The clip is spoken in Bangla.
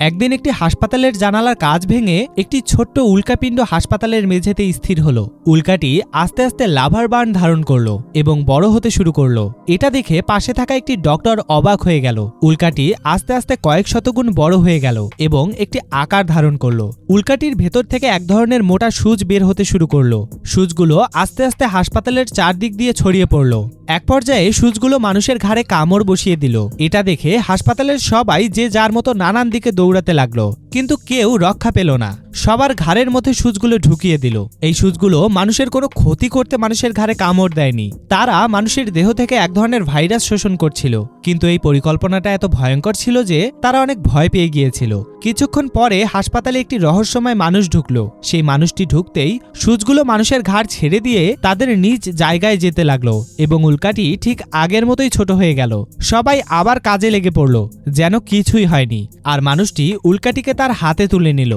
একদিন একটি হাসপাতালের জানালার কাজ ভেঙে একটি ছোট্ট উল্কাপিণ্ড হাসপাতালের মেঝেতে স্থির হলো। উল্কাটি আস্তে আস্তে লাভার বার্ন ধারণ করল এবং বড় হতে শুরু করল। এটা দেখে পাশে থাকা একটি ডক্টর অবাক হয়ে গেল। উল্কাটি আস্তে আস্তে কয়েক শতগুণ বড় হয়ে গেল এবং একটি আকার ধারণ করল। উল্কাটির ভেতর থেকে এক ধরনের মোটা সুচ বের হতে শুরু করল। সুচগুলো আস্তে আস্তে হাসপাতালের চারদিক দিয়ে ছড়িয়ে পড়ল। এক পর্যায়ে সুচগুলো মানুষের ঘাড়ে কামড় বসিয়ে দিল। এটা দেখে হাসপাতালের সবাই যে যার মতো নানান দিকে দৌড়াতে লাগল, কিন্তু কেউ রক্ষা পেল না। সবার ঘাড়ের মধ্যে সুচগুলো ঢুকিয়ে দিল। এই সুচগুলো মানুষের কোনো ক্ষতি করতে মানুষের ঘাড়ে কামড় দেয়নি। তারা মানুষের দেহ থেকে এক ধরনের ভাইরাস শোষণ করছিল। কিন্তু এই পরিকল্পনাটা এত ভয়ঙ্কর ছিল যে তারা অনেক ভয় পেয়ে গিয়েছিল। কিছুক্ষণ পরে হাসপাতালে একটি রহস্যময় মানুষ ঢুকলো। সেই মানুষটি ঢুকতেই সুচগুলো মানুষের ঘাড় ছেড়ে দিয়ে তাদের নিজ জায়গায় যেতে লাগল এবং উল্কাটি ঠিক আগের মতোই ছোট হয়ে গেল। সবাই আবার কাজে লেগে পড়ল, যেন কিছুই হয়নি। আর মানুষটি উল্কাটিকে তার হাতে তুলে নিল।